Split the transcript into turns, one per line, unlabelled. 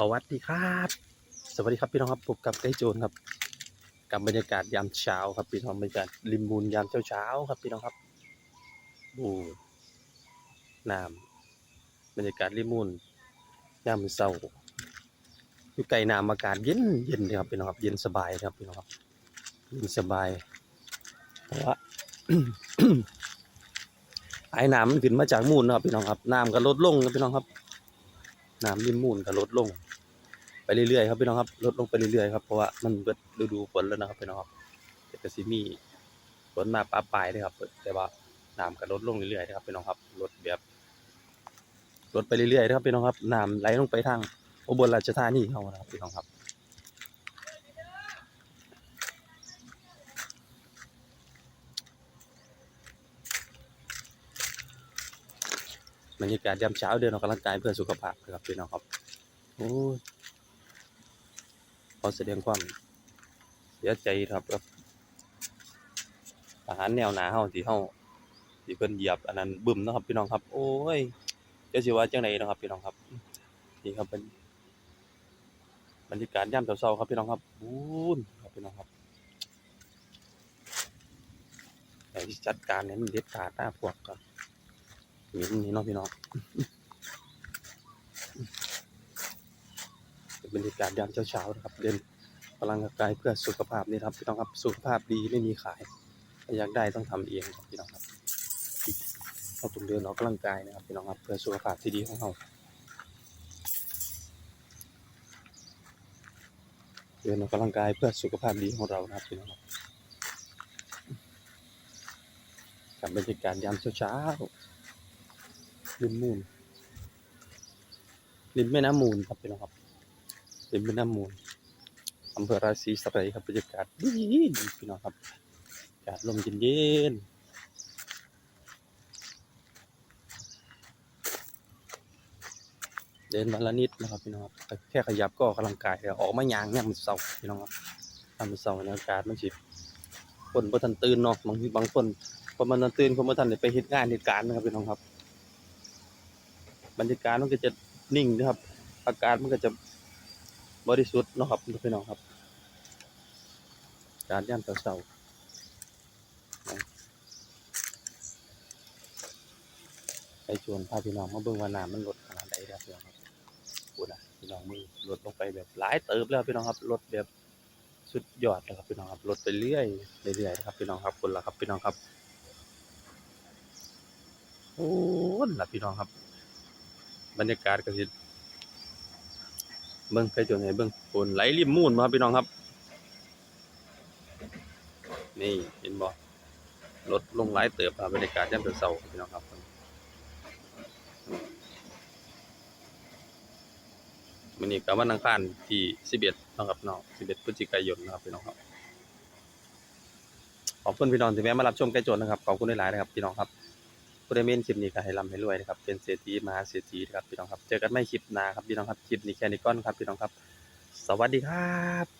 สวัสดีครับ สวัสดีครับพี่น้องครับพบกับไก้โจนครับ กับบรรยากาศยามเช้าครับพี่น้องบรรยากาศริมมูลยามเช้าเช้าครับพี่น้องครับดูน้ำบรรยากาศริมมูลยามเช้าอยู่ไกลน้ำอากาศเย็นเย็นครับพี่น้องครับเย็นสบายครับพี่น้องครับเย็นสบายเพราะว่าไอ้น้ำมันขึ้นมาจากมูลนะครับพี่น้องครับน้ำก็ลดลงครับพี่น้องครับ น้ำริมมูลก็ลดลง ไปเรื่อยๆครับพี่น้องครับลดลงไปเรื่อยๆครับเพราะว่ามันเบิดฤดูฝนแล้วนะครับพี่น้องครับแต่ก็สิมีฝนมาปะปลายเลยครับแต่ว่าน้ำก็ลดลงเรื่อยๆนะครับพี่น้องครับลดแบบลดไปเรื่อยๆนะครับพี่น้องครับน้ำไหลลงไปทางอุบลราชธานีเขานะครับพี่น้องครับ บรรยากาศยามเช้าเดินออกกำลังกายเพื่อสุขภาพนะครับพี่น้องครับโอ้ยขอแสดงความเสียใจครับกับอาหารแนวหนาเฮาที่เฮาที่เพิ่นเหยียบอันนั้นบึ้มนะครับพี่น้องครับ โอ้ยจะสิว่าจังไดนะครับพี่น้องครับนี่ครับเป็นบรรยากาศยามเช้าๆครับพี่น้องครับบูนครับพี่น้องครับแต่ที่จัดการเนี่ยมันเด็ดขาดหน้าพวกครับ นี่นี่เนาะพี่น้องเป็นบรรยากาศยามเช้าๆนะครับ เดินพลังกายเพื่อสุขภาพนี่ครับพี่น้องครับสุขภาพดีไม่มีขายถ้าอยากได้ต้องทำเองครับพี่น้องครับเราต้องเดินออกกำลังกายนะครับพี่น้องครับเพื่อสุขภาพที่ดีของเราเดินออกกำลังกายเพื่อสุขภาพดีของเรานะครับพี่น้องครับกับบรรยากาศยามเช้าๆ ริมมูลริมแม่น้ำมูลครับพี่น้องครับเป็นแม่น้ำมูลอำเภอราศีสไลครับบรรยากาศดีดีพี่น้องครับอากาศลมเย็นเดินวันละนิดนะครับพี่น้องครับแค่ขยับก็กำลังกายแล้วออกมายางเนี่ยมันเศร้าพี่น้องครับยามมันเศร้าเนี่ยอากาศมันสิคนบ่ทันตื่นเนาะบางทีบางคนคนมันทันตื่นคนบ่ทันได้ไปเฮ็ดงานเหตุการณ์นะครับพี่น้องครับ บรรยากาศมันก็จะนิ่งนะครับ อากาศมันก็จะบริสุทธิ์นะครับพี่น้องครับการย่ามเสาไปชวนพาพี่น้องมาเบิ่งว่าน้ำมันลดขนาดไหนแล้วพี่น้องครับพูดนะพี่น้องมือลดลงไปแบบหลายเติบแล้วพี่น้องครับลดแบบสุดยอดแล้วครับพี่น้องครับลดไปเรื่อยเรื่อยๆนะครับพี่น้องครับคนละครับพี่น้องครับโอ้ล่ะพี่น้องครับ บรรยากาศก็สิเบิ่งไปจนให้เบิ่งฝนไหลริมมูลมาพี่น้องครับ นี่เห็นบ่ลดลงหลายเติบครับบรรยากาศยามเช้าๆครับพี่น้องครับวันนี้ก็วันอังคารที่11นะครับเนาะ11พฤศจิกายนนะครับพี่น้องครับขอบคุณพี่น้องที่แวะมารับชมใกล้จนนะครับขอบคุณหลายๆนะครับพี่น้องครับ ผู้ใดเมนคลิปนี้ก็ให้ร่ำให้รวยนะครับเป็นเศรษฐีมหาเศรษฐีนะครับพี่น้องครับ เจอกันไม่คลิปหน้าครับพี่น้องครับคลิปนี้แค่นี้ก่อนครับพี่น้องครับ สวัสดีครับ